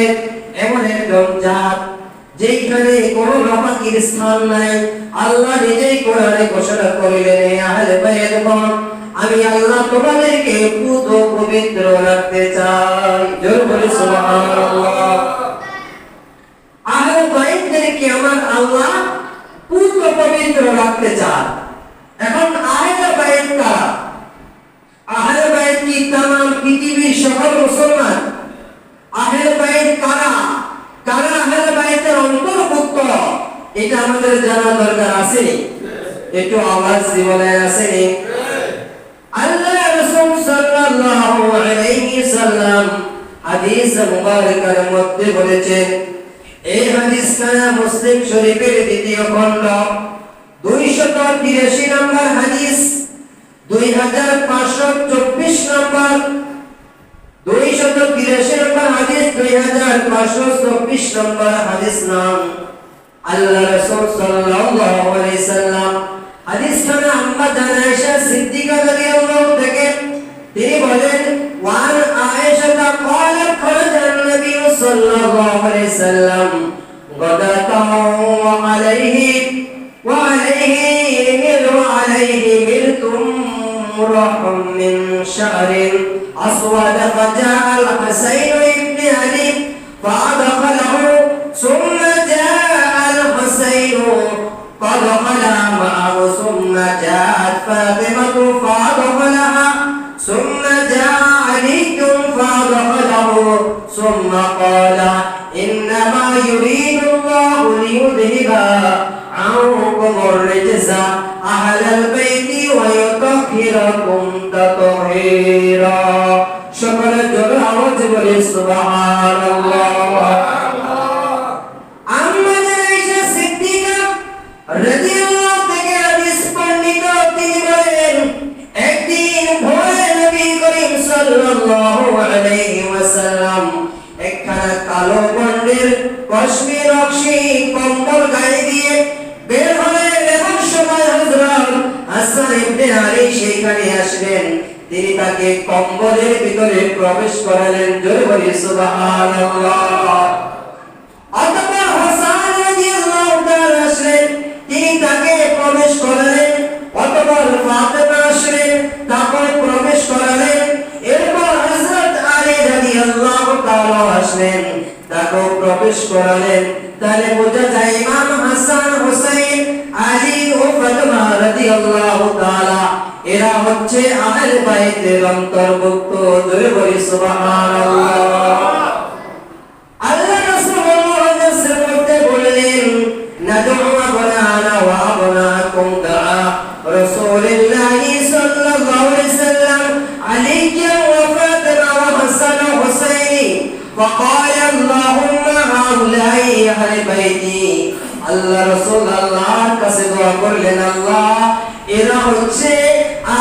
বাইত এমন একদম জাত যেখানে কোনো নাপাকির স্থান নাই, আল্লাহ নিজেই কোরআনে ঘোষণা করিলেন আহলে বাইতগণ আমি আল্লাহ তোমাদেরকে পুত পবিত্র রাখতে চাই। জোর বলে সুবহানাল্লাহ। আহলে বাইতদেরকে আমার আল্লাহ পুত পবিত্র রাখতে চায় এখন আহলে বাইত কারা আহলে বাইত কি তাম পৃথিবীর সকল মুসলমান আহলে বাইত কারা কারা আহলে বাইতের অন্তর্ভুক্ত এটা আমাদের জানা দরকার আছে? একটু আওয়াজ বলে আসেনি আল্লাহ রাসূল সাল্লাল্লাহু আলাইহি সাল্লাম হাদিস মুবারকের মধ্যে বলেছেন, এই হাদিসটা মুসলিম শরীফের দ্বিতীয় খণ্ড 283 নম্বর হাদিস 2524 নম্বর 283 নম্বর হাদিস 2524 নম্বর হাদিস নাম। আল্লাহ রাসূল সাল্লাল্লাহু আলাইহি সাল্লাম হাদিস খানে আম্মা জান আয়েশা সিদ্দিকা রাদিয়াল্লাহু থেকে তিনি বলেন ওয়ান আয়েশা قالت خرج النبي صلى الله عليه وسلم غداة وعليه وعليه وعليه ملك مرح من شعر أسود فجاء الحسين ثم جاء علي فأدخله ثم قال إنما يريد الله ليذهب عنكم الرجس أهل البيت ويطهركم تطهيرا شكر جل وعلا سبحان الله সেখানে আসলেন। তিনি তাকে কম্বলের ভিতরে প্রবেশ করালেন জোরে বলি, সুবহানাল্লাহ। অতঃপর তিনি তাকে প্রবেশ করালেন। অতঃপর তাকে প্রবেশ করালেন তাহলে বোঝা যায় ইমাম হাসান হোসেন আলী ও ফাতেমা রাদিয়াল্লাহু তাআলা, এরা হচ্ছে আহলে বাইতের অন্তর্ভুক্ত। জোরে বলি, সুবহানাল্লাহ। দোয়া করলেন আল্লাহ। এরা হচ্ছে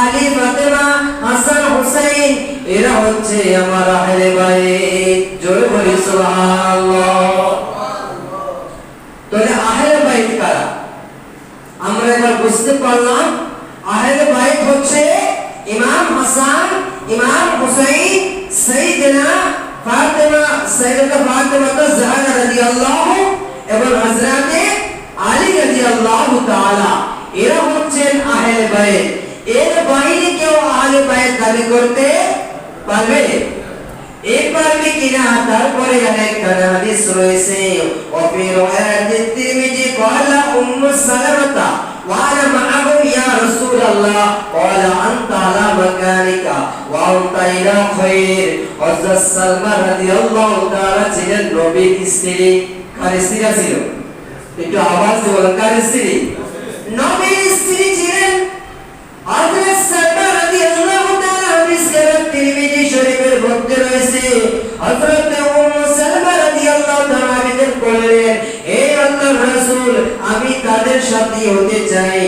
আলী ফাতেমা হাসান হুসাইন। এরা হচ্ছে আমার আহলে বাইত। জোরে বলি, সুবহানাল্লাহ। তাহলে আহলে বাইত কারা? আমরা এবার বুঝতে পারলাম, আহলে বাইত হচ্ছে ইমাম হাসান, ইমাম হুসাইন সাইয়েদনা ফাতেমা সাইয়েদা ফাতেমা জাহরা রাদিয়াল্লাহু, এবং হযরতে আলী রাদিয়াল্লাহু তাআলা এরা হচ্ছেন আহলে বাইত এর বাইরে কেউ আহলে বাইত দাবি করতে পারবে এরপরে কিনা তারপরে আরেকখানে হাদিস রয়েছে ওফি রায়াতি তিরমিজি ক্বালা উম্মু সালামাতা ওয়া আনা মা'আহু ইয়া রাসূলুল্লাহ ক্বালা আনতা আলা মাকানিকা ওয়া আনতা ইলা খায়র হযরত সালমা রাদিয়াল্লাহু তাআলা ছিলেন নবীর স্ত্রী খারিসিরা ছিল একটু আওয়াজ বলেন কার স্ত্রী নবীর স্ত্রী ছিলেন হযরত সালমা রাদিয়াল্লাহু তাআলা হাদিস কেরাত তিরমিজি শরীফের মধ্যে রয়েছে। হযরত উম্মু সালমা রাদিয়াল্লাহু তাআলা আবেদন করলেন হে আল্লাহর রাসূল, আমি তাদের সাথে হতে চাই।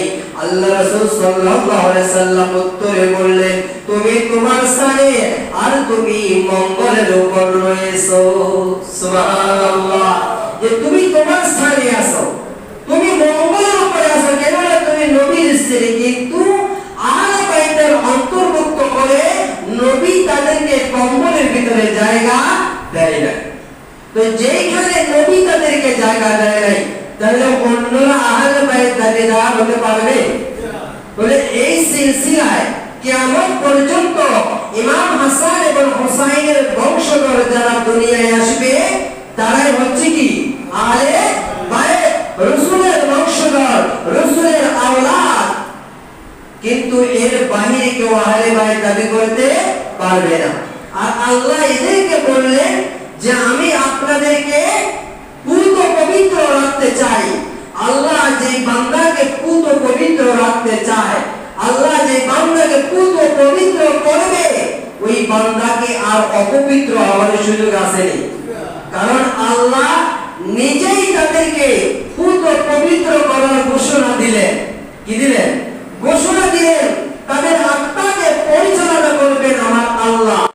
আল্লাহ রাসূল সাল্লাল্লাহু আলাইহি সাল্লাম উত্তরে বললেন, তুমি তোমার স্থানে আর তুমি মঙ্গলের উপর রয়েছো। সুবহানাল্লাহ। যে তুমি তোমার স্থানে আছো, তুমি মঙ্গলের উপরে আছো, কেননা তুমি নবীর স্ত্রী। কিন্তু আহলে অন্তর্ভুক্ত করে নবী তাদেরকে কম্বলের ভিতরে জায়গা দেয় না তো যেইখানে নবী তাদেরকে জায়গা দেয় নাই, তাহলে অন্যরা আহলে বাইত দাবিদার হতে পারবে? বলে এই সিলসিলায় কিয়ামত পর্যন্ত ইমাম হাসান এবং হুসাইনের এর বাহিরে কেউ আহলে বাইত দাবি করতে পারবে না। আর আল্লাহ এদেরকে বললেন যে, আমি আপনাদেরকে পুত পবিত্র রাখতে চাই। আল্লাহ যে বান্দাকে পুত পবিত্র রাখতে চায়, আল্লাহ যে বান্দাকে পুত পবিত্র করবে, ওই বান্দাকে আর অপবিত্র হওয়ার সুযোগ আসেনি কারণ আল্লাহ নিজেই তাদেরকে পুত পবিত্র করার ঘোষণা দিলেন। কি দিলেন? ঘোষণা দিলেন তাদের আত্মাকে পরিচালনা করবেন আমার আল্লাহ।